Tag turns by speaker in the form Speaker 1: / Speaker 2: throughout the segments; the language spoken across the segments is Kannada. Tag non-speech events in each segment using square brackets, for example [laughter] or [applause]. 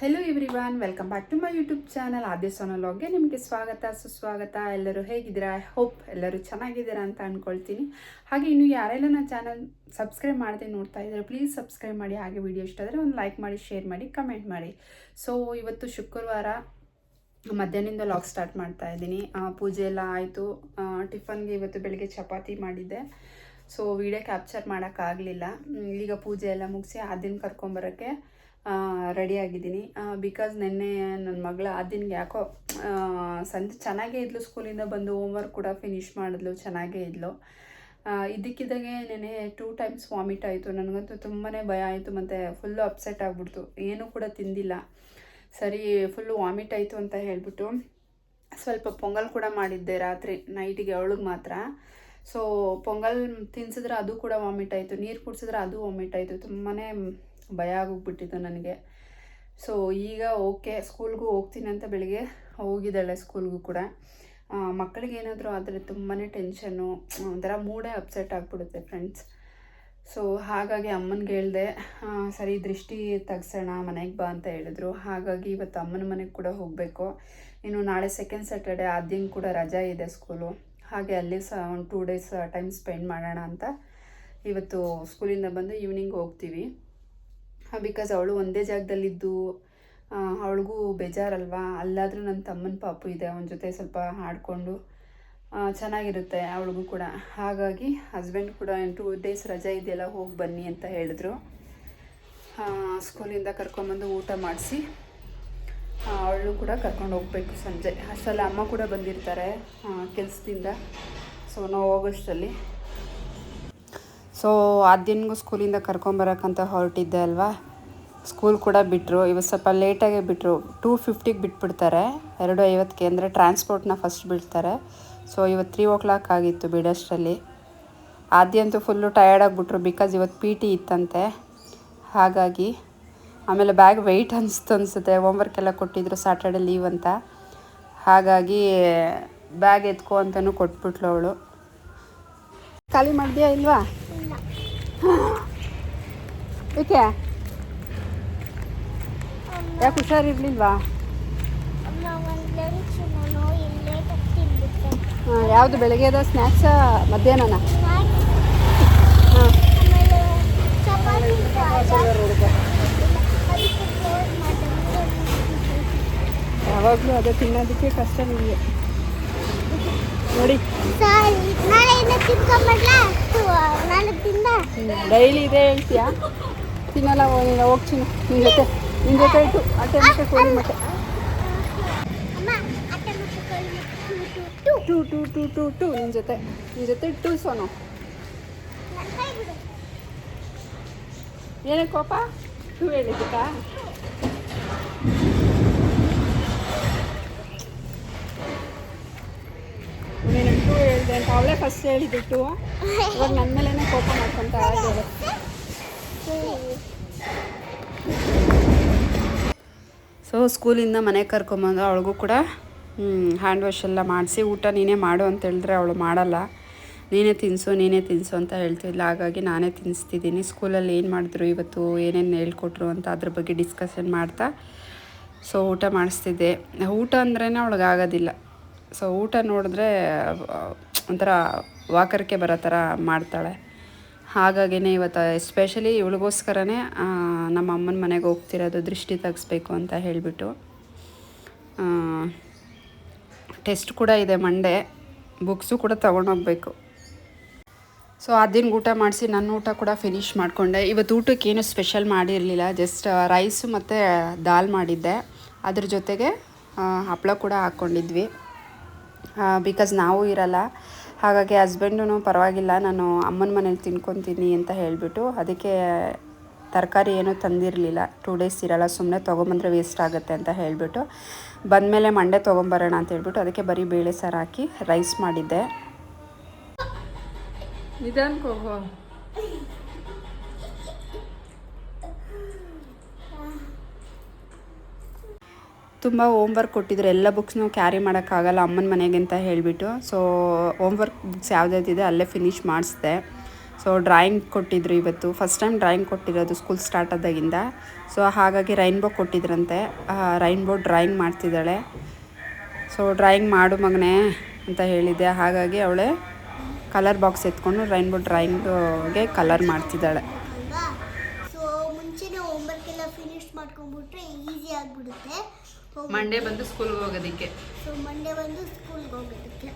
Speaker 1: Hello everyone welcome back to my YouTube channel Aadya ಸೊನಲಾಗ್ಗೆ ನಿಮಗೆ ಸ್ವಾಗತ ಸುಸ್ವಾಗತ. ಎಲ್ಲರೂ ಹೇಗಿದ್ದೀರಾ? ಐ ಹೋಪ್ ಎಲ್ಲರೂ ಚೆನ್ನಾಗಿದ್ದೀರಾ ಅಂತ ಅಂದ್ಕೊಳ್ತೀನಿ ಹಾಗೆ ಇನ್ನು ಯಾರೆಲ್ಲ ನನ್ನ ಚಾನಲ್ ಸಬ್ಸ್ಕ್ರೈಬ್ ಮಾಡದೆ ನೋಡ್ತಾ ಇದ್ದಾರೆ ಪ್ಲೀಸ್ ಸಬ್ಸ್ಕ್ರೈಬ್ ಮಾಡಿ. ಹಾಗೆ ವಿಡಿಯೋ ಇಷ್ಟ ಆದರೆ ಒಂದು ಲೈಕ್ ಮಾಡಿ ಶೇರ್ ಮಾಡಿ ಕಮೆಂಟ್ ಮಾಡಿ. ಸೊ ಇವತ್ತು ಶುಕ್ರವಾರ ಮಧ್ಯಾಹ್ನದಿಂದ ಲಾಗ್ ಸ್ಟಾರ್ಟ್ ಮಾಡ್ತಾ ಇದ್ದೀನಿ. ಆ, ಪೂಜೆ ಎಲ್ಲ ಆಯಿತು. ಟಿಫನ್ಗೆ ಇವತ್ತು ಬೆಳಿಗ್ಗೆ ಚಪಾತಿ ಮಾಡಿದ್ದೆ. ಸೊ ವಿಡಿಯೋ ಕ್ಯಾಪ್ಚರ್ ಮಾಡೋಕ್ಕಾಗಲಿಲ್ಲ. ಈಗ ಪೂಜೆ ಎಲ್ಲ ಮುಗಿಸಿ ಆದಿನ ಕರ್ಕೊಂಬರೋಕ್ಕೆ ರೆಡಿ ಆಗಿದ್ದೀನಿ. ಬಿಕಾಸ್ ನಿನ್ನೆ ನನ್ನ ಮಗಳ ಆದಿನ್ಗೆ ಯಾಕೋ ಆ, ಸಂಜೆ ಚೆನ್ನಾಗೇ ಇದ್ಲು ಸ್ಕೂಲಿಂದ ಬಂದು ಹೋಮ್ವರ್ಕ್ ಕೂಡ ಫಿನಿಷ್ ಮಾಡಿದ್ಲು ಚೆನ್ನಾಗೇ ಇದ್ಲು. ಇದಕ್ಕಿದ್ದಾಗೆ ನೆನೆ ಟೂ ಟೈಮ್ಸ್ ವಾಮಿಟ್ ಆಯಿತು. ನನಗಂತೂ ತುಂಬಾ ಭಯ ಆಯಿತು ಮತ್ತು ಫುಲ್ಲು ಅಪ್ಸೆಟ್ ಆಗಿಬಿಡ್ತು. ಏನೂ ಕೂಡ ತಿಂದಿಲ್ಲ. ಸರಿ ಫುಲ್ಲು ವಾಮಿಟ್ ಆಯಿತು ಅಂತ ಹೇಳಿಬಿಟ್ಟು ಸ್ವಲ್ಪ ಪೊಂಗಲ್ ಕೂಡ ಮಾಡಿದ್ದೆ ರಾತ್ರಿ ನೈಟಿಗೆ ಅವಳಿಗೆ ಮಾತ್ರ. ಸೊ ಪೊಂಗಲ್ ತಿನ್ಸಿದ್ರೆ ಅದು ಕೂಡ ವಾಮಿಟ್ ಆಯಿತು. ನೀರು ಕುಡಿಸಿದ್ರೆ ಅದು ವಾಮಿಟ್ ಆಯಿತು. ತುಂಬಾ ಭಯ ಆಗೋಗ್ಬಿಟ್ಟಿತ್ತು ನನಗೆ. ಸೊ ಈಗ ಓಕೆ ಸ್ಕೂಲ್ಗೂ ಹೋಗ್ತೀನಿ ಅಂತ ಬೆಳಿಗ್ಗೆ ಹೋಗಿದ್ದಾಳೆ ಸ್ಕೂಲ್ಗೂ ಕೂಡ. ಆ, ಮಕ್ಕಳಿಗೆ ಏನಾದರೂ ಆದರೆ ತುಂಬಾ ಟೆನ್ಷನ್ನು ಒಂಥರ ಮೂಡೇ ಅಪ್ಸೆಟ್ ಆಗಿಬಿಡುತ್ತೆ ಫ್ರೆಂಡ್ಸ್ ಸೊ ಹಾಗಾಗಿ ಅಮ್ಮನಿಗೆ ಹೇಳಿದೆ ಸರಿ ದೃಷ್ಟಿ ತೆಗ್ಸೋಣ ಮನೆಗೆ ಬಾ ಅಂತ ಹೇಳಿದ್ರು. ಹಾಗಾಗಿ ಇವತ್ತು ಅಮ್ಮನ ಮನೆಗೆ ಕೂಡ ಹೋಗಬೇಕು. ಇನ್ನು ನಾಳೆ ಸೆಕೆಂಡ್ ಸ್ಯಾಟರ್ಡೆ ಆದ್ಯಂಗೆ ಕೂಡ ರಜಾ ಇದೆ ಸ್ಕೂಲು ಹಾಗೆ ಅಲ್ಲಿ ಸಹ ಒಂದು ಟೂ ಡೇಸ್ ಟೈಮ್ ಸ್ಪೆಂಡ್ ಮಾಡೋಣ ಅಂತ ಇವತ್ತು ಸ್ಕೂಲಿಂದ ಬಂದು ಈವ್ನಿಂಗ್ ಹೋಗ್ತೀವಿ. ಬಿಕಾಸ್ ಅವಳು ಒಂದೇ ಜಾಗದಲ್ಲಿದ್ದು ಅವಳಿಗೂ ಬೇಜಾರಲ್ವಾ? ಅಲ್ಲಾದರೂ ನನ್ನ ತಮ್ಮನ ಪಾಪು ಇದೆ, ಅವನ ಜೊತೆ ಸ್ವಲ್ಪ ಹಾಡಿಕೊಂಡು ಚೆನ್ನಾಗಿರುತ್ತೆ ಅವಳಿಗೂ ಕೂಡ. ಹಾಗಾಗಿ ಹಸ್ಬೆಂಡ್ ಕೂಡ ಟೂ ಡೇಸ್ ರಜೆ ಇದೆಯಲ್ಲ, ಹೋಗಿ ಬನ್ನಿ ಅಂತ ಹೇಳಿದ್ರು. ಸ್ಕೂಲಿಂದ ಕರ್ಕೊಂಬಂದು ಊಟ ಮಾಡಿಸಿ ಅವಳು ಕೂಡ ಕರ್ಕೊಂಡು ಹೋಗಬೇಕು ಸಂಜೆ. ಅಷ್ಟರಲ್ಲಿ ಅಮ್ಮ ಕೂಡ ಬಂದಿರ್ತಾರೆ ಕೆಲಸದಿಂದ. ಸೊ ನಾವು ಹೋಗೋಷ್ಟರಲ್ಲಿ ಸೊ ಆದ್ಯನ್ಗೂ ಸ್ಕೂಲಿಂದ ಕರ್ಕೊಂಬರಕ್ಕಂತ ಹೊರಟಿದ್ದೆ ಅಲ್ವಾ? ಸ್ಕೂಲ್ ಕೂಡ ಬಿಟ್ಟರು ಇವತ್ತು ಸ್ವಲ್ಪ ಲೇಟಾಗೆ ಬಿಟ್ಟರು ಟೂ ಫಿಫ್ಟಿಗೆ ಬಿಟ್ಬಿಡ್ತಾರೆ. ಎರಡು ಐವತ್ತಿಗೆ ಅಂದರೆ ಟ್ರಾನ್ಸ್ಪೋರ್ಟ್ನ ಫಸ್ಟ್ ಬಿಡ್ತಾರೆ. ಸೊ ಇವತ್ತು ತ್ರೀ ಓ ಕ್ಲಾಕ್ ಆಗಿತ್ತು ಬಿಡೋಷ್ಟರಲ್ಲಿ. ಆದ್ಯಂತೂ ಫುಲ್ಲು ಟಯರ್ಡ್ ಆಗಿಬಿಟ್ರು ಬಿಕಾಸ್ ಇವತ್ತು ಪಿ ಟಿ ಇತ್ತಂತೆ. ಹಾಗಾಗಿ ಆಮೇಲೆ ಬ್ಯಾಗ್ ವೆಯ್ಟ್ ಅನಿಸ್ತು ಅನಿಸುತ್ತೆ. ಹೋಮ್ವರ್ಕ್ ಎಲ್ಲ ಕೊಟ್ಟಿದ್ರು ಸ್ಯಾಟರ್ಡೆ ಲೀವ್ ಅಂತ. ಹಾಗಾಗಿ ಬ್ಯಾಗ್ ಎತ್ಕೋ ಅಂತಲೂ ಕೊಟ್ಬಿಟ್ಲು ಅವಳು. ಖಾಲಿ ಮಾಡಿದ್ಯಾ ಇಲ್ವಾ? ಏಕೆ ಯಾಕೆ ಹುಷಾರಿರ್ಲಿಲ್ವಾ?
Speaker 2: ತಿಂದ್ಬಿಟ್ಟೆ.
Speaker 1: ಯಾವುದು ಬೆಳಗ್ಗೆದ ಸ್ನ್ಯಾಕ್ಸ ಮಧ್ಯಾಹ್ನನ? ಹಾಂ. ಯಾವಾಗಲೂ ಅದೇ ತಿನ್ನೋದಕ್ಕೆ ಕಷ್ಟ ನಿಮಗೆ. ನೋಡಿ. ಡೈಲಿ ಇದೆ ಹೇಳ್ತೀಯಾ? ತಿನ್ನಲ್ಲ ಹೋಗಿಲ್ಲ ಹೋಗ್ತೀನಿ ನಿನ್ನ ಜೊತೆ ನಿನ್ನ ಜೊತೆ ಇಟ್ಟು ಅಟ್ಟೆ ಮತ್ತೆ ಕೋಳಿ ಮತ್ತೆ
Speaker 2: ಟು ಟು
Speaker 1: ಟು ಟು ಟು ನಿನ್ನ ಜೊತೆ ನಿನ್ನ ಜೊತೆ ಟು ಸೋನು. ಏನೇ ಕೋಪ? ಟು ಹೇಳಿದ್ದಕ್ಕಾ ನೀನು ಟು ಹೇಳಿದೆ ಅಂತ ಅವಳೇ ಫಸ್ಟ್ ಹೇಳಿಬಿಟ್ಟು ಇವಾಗ ನನ್ನ ಮೇಲೇ ಕೋಪ ಮಾಡ್ಕೊಂತ ಸೊ ಸ್ಕೂಲಿಂದ ಮನೆಗೆ ಕರ್ಕೊಂಬಂದು ಅವಳಿಗೂ ಕೂಡ ಹ್ಯಾಂಡ್ ವಾಶ್ ಎಲ್ಲ ಮಾಡಿಸಿ, ಊಟ ನೀನೇ ಮಾಡು ಅಂತ ಹೇಳಿದ್ರೆ ಅವಳು ಮಾಡಲ್ಲ. ನೀನೇ ತಿನ್ಸು ನೀನೇ ತಿನ್ಸು ಅಂತ ಹೇಳ್ತಿದ್ಲ. ಹಾಗಾಗಿ ನಾನೇ ತಿನ್ನಿಸ್ತಿದ್ದೀನಿ ಸ್ಕೂಲಲ್ಲಿ ಏನು ಮಾಡಿದ್ರು ಇವತ್ತು, ಏನೇನು ಹೇಳ್ಕೊಟ್ರು ಅಂತ ಅದ್ರ ಬಗ್ಗೆ ಡಿಸ್ಕಷನ್ ಮಾಡ್ತಾ ಸೊ ಊಟ ಮಾಡಿಸ್ತಿದ್ದೆ. ಊಟ ಅಂದ್ರೇ ಅವಳಿಗೆ ಆಗೋದಿಲ್ಲ ಸೊ ಊಟ ನೋಡಿದ್ರೆ ಒಂಥರ ವಾಕರಿಕೆ ಬರೋ ಥರ ಮಾಡ್ತಾಳೆ. ಹಾಗಾಗಿನೇ ಇವತ್ತು ಎಸ್ಪೆಷಲಿ ಇವಳಿಗೋಸ್ಕರನೇ ನಮ್ಮ ಅಮ್ಮನ ಮನೆಗೆ ಹೋಗ್ತಿರೋದು ದೃಷ್ಟಿ ತೆಗಿಸ್ಬೇಕು ಅಂತ ಹೇಳಿಬಿಟ್ಟು ಟೆಸ್ಟ್ ಕೂಡ ಇದೆ ಮಂಡೆ ಬುಕ್ಸು ಕೂಡ ತೊಗೊಂಡೋಗ್ಬೇಕು ಸೊ ಅದಿನ ಊಟ ಮಾಡಿಸಿ ನನ್ನ ಊಟ ಕೂಡ ಫಿನಿಶ್ ಮಾಡಿಕೊಂಡೆ. ಇವತ್ತು ಊಟಕ್ಕೆ ಏನು ಸ್ಪೆಷಲ್ ಮಾಡಿರಲಿಲ್ಲ ಜಸ್ಟ್ ರೈಸು ಮತ್ತು ದಾಲ್ ಮಾಡಿದ್ದೆ. ಅದ್ರ ಜೊತೆಗೆ ಹಪ್ಪಳ ಕೂಡ ಹಾಕ್ಕೊಂಡಿದ್ವಿ ಬಿಕಾಸ್ ನಾವು ಇರಲ್ಲ. ಹಾಗಾಗಿ ಹಸ್ಬೆಂಡು ಪರವಾಗಿಲ್ಲ, ನಾನು ಅಮ್ಮನ ಮನೇಲಿ ತಿನ್ಕೊತೀನಿ ಅಂತ ಹೇಳಿಬಿಟ್ಟು ಅದಕ್ಕೆ ತರಕಾರಿ ಏನೂ ತಂದಿರಲಿಲ್ಲ. ಟೂ ಡೇಸ್ ಇರಲ್ಲ ಸುಮ್ಮನೆ ತೊಗೊಂಬಂದ್ರೆ ವೇಸ್ಟ್ ಆಗುತ್ತೆ ಅಂತ ಹೇಳಿಬಿಟ್ಟು ಬಂದಮೇಲೆ ಮಂಡೆ ತೊಗೊಂಬರೋಣ ಅಂತ ಹೇಳ್ಬಿಟ್ಟು ಅದಕ್ಕೆ ಬರೀ ಬೇಳೆ ಸಾರು ಹಾಕಿ ರೈಸ್ ಮಾಡಿದ್ದೆ. ನಿಧಾನಕ್ಕೆ ಹೋಗೋ ತುಂಬ ಹೋಮ್ವರ್ಕ್ ಕೊಟ್ಟಿದ್ರು. ಎಲ್ಲ ಬುಕ್ಸ್ನು ಕ್ಯಾರಿ ಮಾಡೋಕ್ಕಾಗಲ್ಲ ಅಮ್ಮನ ಮನೆಗೆ ಅಂತ ಹೇಳಿಬಿಟ್ಟು. ಸೊ ಹೋಮ್ವರ್ಕ್ ಬುಕ್ಸ್ ಯಾವುದ್ಯಾವ್ದಿದೆ ಅಲ್ಲೇ ಫಿನಿಷ್ ಮಾಡಿಸ್ದೆ. ಸೊ ಡ್ರಾಯಿಂಗ್ ಕೊಟ್ಟಿದ್ರು ಇವತ್ತು. ಫಸ್ಟ್ ಟೈಮ್ ಡ್ರಾಯಿಂಗ್ ಕೊಟ್ಟಿರೋದು ಸ್ಕೂಲ್ ಸ್ಟಾರ್ಟ್ ಆದಾಗಿಂದ. ಸೊ ಹಾಗಾಗಿ ರೈನ್ಬೋ ಕೊಟ್ಟಿದ್ರಂತೆ. ರೈನ್ಬೋ ಡ್ರಾಯಿಂಗ್ ಮಾಡ್ತಿದ್ದಾಳೆ. ಸೊ ಡ್ರಾಯಿಂಗ್ ಮಾಡು ಮಗನೇ ಅಂತ ಹೇಳಿದ್ದೆ. ಹಾಗಾಗಿ ಅವಳೆ ಕಲರ್ ಬಾಕ್ಸ್ ಎತ್ಕೊಂಡು ರೈನ್ಬೋ ಡ್ರಾಯಿಂಗ್ಗೆ ಕಲರ್ ಮಾಡ್ತಿದ್ದಾಳೆ.
Speaker 2: ಸೊ ಮುಂಚೆನೇ ಹೋಮ್ವರ್ಕ್ ಎಲ್ಲ ಫಿನಿಶ್ ಮಾಡ್ಕೊಂಡ್ಬಿಟ್ರೆ ಈಸಿ ಆಗಿಬಿಡುತ್ತೆ.
Speaker 1: ಮಂಡೇ ಬಂದು ಸ್ಕೂಲ್ಗೆ ಹೋಗೋದಕ್ಕೆ.
Speaker 2: ಸೊ ಮಂಡೇ ಬಂದು ಸ್ಕೂಲ್ಗೆ ಹೋಗೋದಕ್ಕೆ.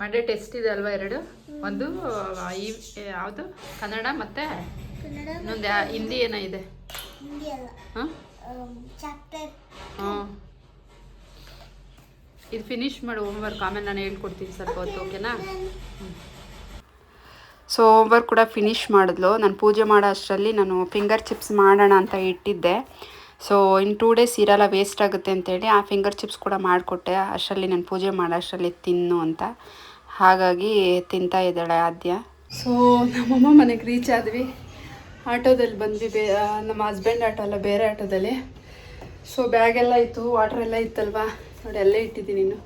Speaker 1: ಮಂಡೇ ಟೆಸ್ಟ್ ಇದೆ ಅಲ್ವಾ ಎರಡು? ಒಂದು ಈ ಯಾವುದು? ಕನ್ನಡ ಮತ್ತೆ ಇನ್ನೊಂದು ಹಿಂದಿ ಏನೋ ಇದೆ. ಹಾಂ? ಹಾಂ. ಇದು ಫಿನಿಶ್ ಮಾಡು ಹೋಮ್ವರ್ಕ್ ಆಮೇಲೆ ನಾನು ಹೇಳ್ಕೊಡ್ತೀನಿ ಸ್ವಲ್ಪ ಹೊತ್ತು ಓಕೆನಾ ಸೊ ಹೋಮ್ವರ್ಕ್ ಕೂಡ ಫಿನಿಶ್ ಮಾಡಿದ್ಲು. ನಾನು ಪೂಜೆ ಮಾಡೋ ಅಷ್ಟರಲ್ಲಿ ನಾನು ಫಿಂಗರ್ ಚಿಪ್ಸ್ ಮಾಡೋಣ ಅಂತ ಇಟ್ಟಿದ್ದೆ. ಸೊ ಇನ್ನು ಟೂ ಡೇಸ್ ಇರಲ್ಲ ವೇಸ್ಟ್ ಆಗುತ್ತೆ ಅಂತೇಳಿ ಆ ಫಿಂಗರ್ ಚಿಪ್ಸ್ ಕೂಡ ಮಾಡಿಕೊಟ್ಟೆ. ಅಷ್ಟರಲ್ಲಿ ನಾನು ಪೂಜೆ ಮಾಡೋ ಅಷ್ಟರಲ್ಲಿ ತಿನ್ನು ಅಂತ. ಹಾಗಾಗಿ ತಿಂತಾ ಇದ್ದಾಳೆ ಆದ್ಯ. ಸೊ ನಮ್ಮಮ್ಮ ಮನೆಗೆ ರೀಚ್ ಆದ್ವಿ. ಆಟೋದಲ್ಲಿ ಬಂದ್ವಿ ಬೇ ನಮ್ಮ ಹಸ್ಬೆಂಡ್ ಆಟೋ ಅಲ್ಲ, ಬೇರೆ ಆಟೋದಲ್ಲಿ. ಸೊ ಬ್ಯಾಗೆಲ್ಲ ಇತ್ತು ವಾಟರ್ ಎಲ್ಲ ಇತ್ತಲ್ವಾ? ನೋಡಿ, ಅಲ್ಲೇ ಇಟ್ಟಿದ್ದೀನಿ ಇನ್ನು.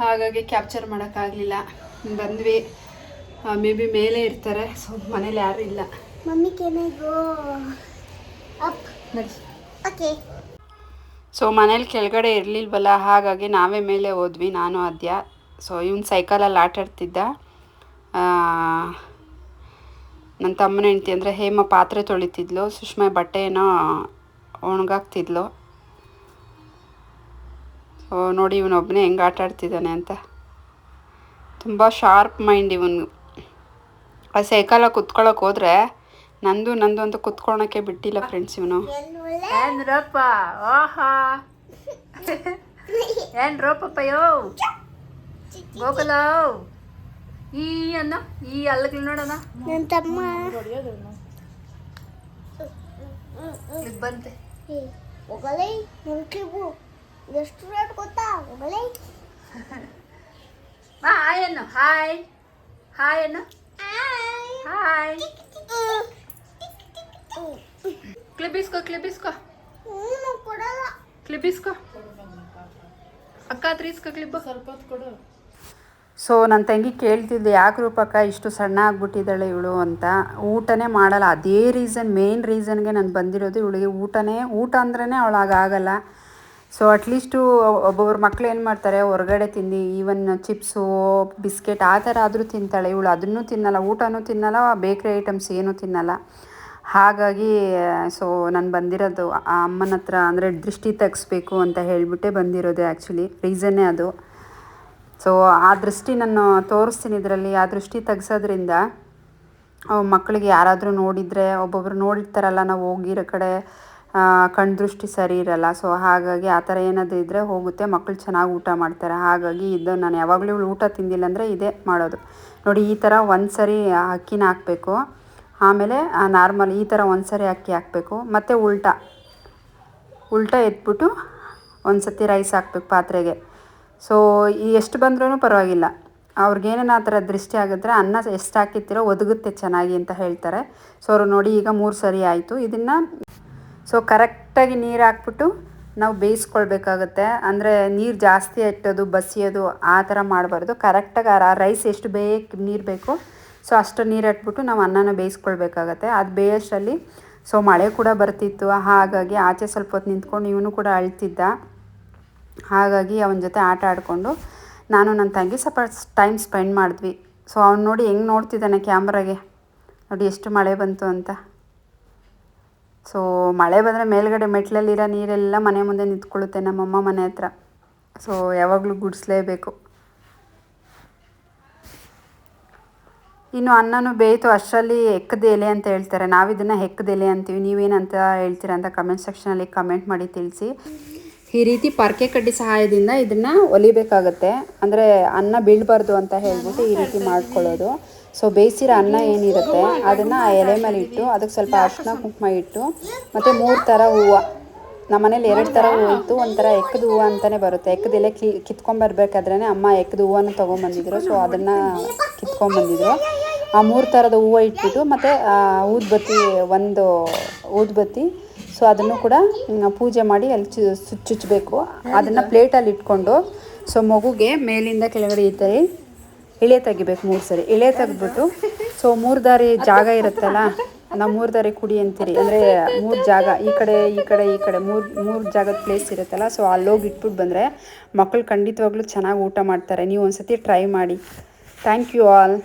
Speaker 1: ಹಾಗಾಗಿ ಕ್ಯಾಪ್ಚರ್ ಮಾಡೋಕ್ಕಾಗಲಿಲ್ಲ. ಬಂದ್ವಿ. ಮೇ ಬಿ ಮೇಲೆ ಇರ್ತಾರೆ ಸೊ ಮನೇಲಿ ಯಾರೂ ಇಲ್ಲ.
Speaker 2: ಮಮ್ಮಿ ಕೆನ್ ಅಪ್
Speaker 1: ನಡಿ.
Speaker 2: ಓಕೆ
Speaker 1: ಸೊ ಮನೇಲಿ ಕೆಳಗಡೆ ಇರಲಿಲ್ವಲ್ಲ ಹಾಗಾಗಿ ನಾವೇ ಮೇಲೆ ಹೋದ್ವಿ ನಾನು ಆದ್ಯ. ಸೊ ಇವನು ಸೈಕಲಲ್ಲಿ ಆಟ ಆಡ್ತಿದ್ದ. ನನ್ನ ತಮ್ಮನ ಹೆಂಡ್ತಿ ಅಂದರೆ ಹೇಮ ಪಾತ್ರೆ ತೊಳಿತಿದ್ಲು ಸುಷ್ಮಾ ಬಟ್ಟೆ ಏನೋ ಒಣಗಾಕ್ತಿದ್ಲು. ಸೊ ನೋಡಿ ಇವನೊಬ್ಬನೇ ಹೆಂಗೆ ಆಟಾಡ್ತಿದ್ದಾನೆ ಅಂತ. ತುಂಬ ಶಾರ್ಪ್ ಮೈಂಡ್ ಇವನು. ಆ ಸೈಕಲಾಗಿ ಕುತ್ಕೊಳಕ್ ಹೋದ್ರೆ ನಂದು ನಂದು ಅಂತ ಕುತ್ಕೊಳಕ್ಕೆ ಬಿಟ್ಟಿಲ್ಲ ಫ್ರೆಂಡ್ಸ್ ಇವನು. ಏನ್ರಪ್ಪ? ಓಹಾ. ಏನ್ ರೋಪಪ್ಪಯ್ಯೋ ಗೋಕುಲ? ಈ ಅನ್ನ ಈ ಅಲ್ಲಗಳು ನೋಡೋಣ ಬಂತೆ.
Speaker 2: ಎಷ್ಟು ಗೊತ್ತಾ? ಹೋಗಲೇ? [laughs]
Speaker 1: ಹಾಯ್ ಅನ್ನು ಹಾಯ್. ಹಾಯ್ ಅನ್ನು ಕ್ಲಿಬಿಸ್ಕೋ ಕ್ಲಿಬಿಸ್ಕೋ
Speaker 2: ಹ್ಞೂ ಕೊಡಲ್ಲ
Speaker 1: ಕ್ಲಿಬಿಸ್ಕೋ ಅಕ್ಕ ಹತ್ರ ಇಸ್ಕೋ ಕ್ಲಿಬ್ ಸ್ವಲ್ಪ ಕೊಡು ಸೊ ನನ್ನ ತಂಗಿ ಕೇಳ್ತಿದ್ದೆ ಯಾಕೆ ರೂಪಕ್ಕ ಇಷ್ಟು ಸಣ್ಣ ಆಗ್ಬಿಟ್ಟಿದ್ದಾಳೆ ಇವಳು ಅಂತ. ಊಟನೇ ಮಾಡಲ್ಲ. ಅದೇ ರೀಸನ್ ಮೇನ್ ರೀಸನ್ಗೆ ನಾನು ಬಂದಿರೋದು ಇವಳಿಗೆ ಊಟನೇ ಊಟ ಅಂದ್ರೇ ಅವಳಾಗಲ್ಲ ಸೊ ಅಟ್ಲೀಸ್ಟು ಒಬ್ಬೊಬ್ರು ಮಕ್ಕಳು ಏನು ಮಾಡ್ತಾರೆ, ಹೊರಗಡೆ ತಿಂದು ಈವನ್ ಚಿಪ್ಸು ಬಿಸ್ಕೆಟ್ ಆ ಥರ ಆದರೂ ತಿಂತಾಳೆ. ಇವಳು ಅದನ್ನು ತಿನ್ನಲ್ಲ, ಊಟನೂ ತಿನ್ನಲ್ಲ ಬೇಕ್ರಿ ಐಟಮ್ಸ್ ಏನೂ ತಿನ್ನಲ್ಲ. ಹಾಗಾಗಿ ಸೊ ನಾನು ಬಂದಿರೋದು ಆ ಅಮ್ಮನ ಹತ್ರ ಅಂದರೆ ದೃಷ್ಟಿ ತೆಗಿಸ್ಬೇಕು ಅಂತ ಹೇಳಿಬಿಟ್ಟೆ ಬಂದಿರೋದು ಆ್ಯಕ್ಚುಲಿ ರೀಸನ್ನೇ ಅದು. ಸೊ ಆ ದೃಷ್ಟಿ ನಾನು ತೋರಿಸ್ತೀನಿ ಇದರಲ್ಲಿ. ಆ ದೃಷ್ಟಿ ತೆಗ್ಸೋದ್ರಿಂದ, ಮಕ್ಕಳಿಗೆ ಯಾರಾದರೂ ನೋಡಿದರೆ, ಒಬ್ಬೊಬ್ರು ನೋಡಿರ್ತಾರಲ್ಲ, ನಾವು ಹೋಗಿರೋ ಕಡೆ ಆ, ಕಣ್ಣು ದೃಷ್ಟಿ ಸರಿ ಇರಲ್ಲ. ಸೊ ಹಾಗಾಗಿ ಆ ಥರ ಏನಾದರೂ ಇದ್ದರೆ ಹೋಗುತ್ತೆ. ಮಕ್ಕಳು ಚೆನ್ನಾಗಿ ಊಟ ಮಾಡ್ತಾರೆ. ಹಾಗಾಗಿ ಇದು ನಾನು ಯಾವಾಗಲೂ ಊಟ ತಿಂದಿಲ್ಲ ಅಂದರೆ ಇದೇ ಮಾಡೋದು. ನೋಡಿ ಈ ಥರ ಒಂದು ಸರಿ ಅಕ್ಕಿನ ಹಾಕಬೇಕು. ಆಮೇಲೆ ನಾರ್ಮಲ್ ಈ ಥರ ಒಂದು ಸರಿ ಅಕ್ಕಿ ಹಾಕಬೇಕು. ಮತ್ತು ಉಲ್ಟಾ. ಉಲ್ಟಾ ಎತ್ಬಿಟ್ಟು ಒಂದು ಸತಿ ರೈಸ್ ಹಾಕ್ಬೇಕು ಪಾತ್ರೆಗೆ. ಸೊ ಎಷ್ಟು ಬಂದ್ರೂ ಪರವಾಗಿಲ್ಲ. ಅವ್ರಿಗೇನೇನು ಆ ಥರ ದೃಷ್ಟಿ ಆಗಿದ್ರೆ ಅನ್ನ ಎಷ್ಟು ಹಾಕಿರ್ತೀರೋ ಒದಗುತ್ತೆ ಚೆನ್ನಾಗಿ ಅಂತ ಹೇಳ್ತಾರೆ. ಸೊ ಅವರು ನೋಡಿ ಈಗ ಮೂರು ಸರಿ ಆಯಿತು. ಇದನ್ನು ಸೊ ಕರೆಕ್ಟಾಗಿ ನೀರು ಹಾಕ್ಬಿಟ್ಟು ನಾವು ಬೇಯಿಸ್ಕೊಳ್ಬೇಕಾಗುತ್ತೆ. ಅಂದರೆ ನೀರು ಜಾಸ್ತಿ ಇಟ್ಟೋದು ಬಸಿಯೋದು, ಆ ಥರ ಮಾಡಬಾರ್ದು. ಕರೆಕ್ಟಾಗಿ ಆ ರೈಸ್ ಎಷ್ಟು ಬೇಯಕ್ಕೆ ನೀರು ಬೇಕು, ಸೊ ಅಷ್ಟು ನೀರು ಇಟ್ಬಿಟ್ಟು ನಾವು ಅನ್ನನ ಬೇಯಿಸ್ಕೊಳ್ಬೇಕಾಗತ್ತೆ. ಅದು ಬೇಯೋಷ್ಟರಲ್ಲಿ, ಸೊ ಮಳೆ ಕೂಡ ಬರ್ತಿತ್ತು. ಹಾಗಾಗಿ ಆಚೆ ಸ್ವಲ್ಪ ಹೊತ್ತು ನಿಂತ್ಕೊಂಡು ಇವನು ಕೂಡ ಅಳ್ತಿದ್ದ. ಹಾಗಾಗಿ ಅವನ ಜೊತೆ ಆಟ ಆಡಿಕೊಂಡು ನಾನು ನನ್ನ ತಂಗಿ ಸ್ವಲ್ಪ ಟೈಮ್ ಸ್ಪೆಂಡ್ ಮಾಡಿದ್ವಿ. ಸೊ ಅವ್ನು ನೋಡಿ ಹೆಂಗೆ ನೋಡ್ತಿದ್ದಾನೆ ಕ್ಯಾಮ್ರಾಗೆ ನೋಡಿ ಎಷ್ಟು ಮಳೆ ಬಂತು ಅಂತ. ಸೊ ಮಳೆ ಬಂದರೆ ಮೇಲ್ಗಡೆ ಮೆಟ್ಲಲ್ಲಿರೋ ನೀರೆಲ್ಲ ಮನೆ ಮುಂದೆ ನಿಂತ್ಕೊಳ್ಳುತ್ತೆ ನಮ್ಮಮ್ಮ ಮನೆ ಹತ್ರ. ಸೊ ಯಾವಾಗಲೂ ಗುಡಿಸ್ಲೇಬೇಕು. ಇನ್ನು ಅನ್ನನೂ ಬೇಯಿತು, ಅಷ್ಟರಲ್ಲಿ ಹೆಕ್ಕದ ಎಲೆ ಅಂತ ಹೇಳ್ತಾರೆ. ನಾವು ಇದನ್ನು ಹೆಕ್ಕದ ಎಲೆ ಅಂತೀವಿ. ನೀವೇನಂತ ಹೇಳ್ತೀರಾ ಅಂತ ಕಮೆಂಟ್ ಸೆಕ್ಷನಲ್ಲಿ ಕಮೆಂಟ್ ಮಾಡಿ ತಿಳಿಸಿ. ಈ ರೀತಿ ಪರ್ಕೆ ಕಡ್ಡಿ ಸಹಾಯದಿಂದ ಇದನ್ನು ಒಲಿಬೇಕಾಗತ್ತೆ. ಅಂದರೆ ಅನ್ನ ಬೀಳಬಾರ್ದು ಅಂತ ಹೇಳ್ಬಿಟ್ಟು ಈ ರೀತಿ ಮಾಡ್ಕೊಳ್ಳೋದು. ಸೊ ಬೇಯಿಸಿರೋ ಅನ್ನ ಏನಿರುತ್ತೆ? ಅದನ್ನು ಆ ಎಲೆ ಮೇಲೆ ಇಟ್ಟು, ಅದಕ್ಕೆ ಸ್ವಲ್ಪ ಅರಿಶಿನ ಕುಂಕುಮ ಇಟ್ಟು, ಮತ್ತು ಮೂರು ಥರ ಹೂವು. ನಮ್ಮ ಮನೇಲಿ ಎರಡು ಥರ ಹೂವು ಇತ್ತು, ಒಂಥರ ಎಕ್ಕದ ಹೂವು ಅಂತಲೇ ಬರುತ್ತೆ. ಎಕ್ಕದ ಎಲೆ ಕಿ ಕಿತ್ಕೊಂಬರ್ಬೇಕಾದ್ರೆ ಅಮ್ಮ ಎಕ್ಕದ ಹೂವನ್ನು ತೊಗೊಂಬಂದಿದ್ರು. ಸೊ ಅದನ್ನು ಕಿತ್ಕೊಂಬಂದಿದ್ರು ಆ ಮೂರು ಥರದ ಹೂವು ಇಟ್ಬಿಟ್ಟು, ಮತ್ತು ಊದ್ಬತ್ತಿ, ಒಂದು ಊದ್ಬತ್ತಿ ಸೊ ಅದನ್ನು ಕೂಡ ಪೂಜೆ ಮಾಡಿ ಅಲ್ಲಿ ಚು ಚುಚ್ಚಬೇಕು ಅದನ್ನು ಪ್ಲೇಟಲ್ಲಿ ಇಟ್ಕೊಂಡು ಸೊ ಮಗುಗೆ ಮೇಲಿಂದ ಕೆಳಗಡೆ ಥರ ಇಳೆ ತೆಗಿಬೇಕು ಮೂರು ಸರಿ. ಎಳೆ ತೆಗೆದ್ಬಿಟ್ಟು ಸೊ ಮೂರು ದಾರಿ ಜಾಗ ಇರುತ್ತಲ್ಲ, ನಾವು ಮೂರು ದಾರಿ ಕುಡಿ ಅಂತೀರಿ. ಅಂದರೆ ಮೂರು ಜಾಗ, ಈ ಕಡೆ ಈ ಕಡೆ ಈ ಕಡೆ ಮೂರು ಮೂರು ಜಾಗದ ಪ್ಲೇಸ್ ಇರುತ್ತಲ್ಲ ಸೊ ಅಲ್ಲೋಗಿ ಇಟ್ಬಿಟ್ಟು ಬಂದರೆ ಮಕ್ಕಳು ಖಂಡಿತವಾಗ್ಲೂ ಚೆನ್ನಾಗಿ ಊಟ ಮಾಡ್ತಾರೆ. ನೀವು ಒಂದು ಸತಿ ಟ್ರೈ ಮಾಡಿ. Thank you all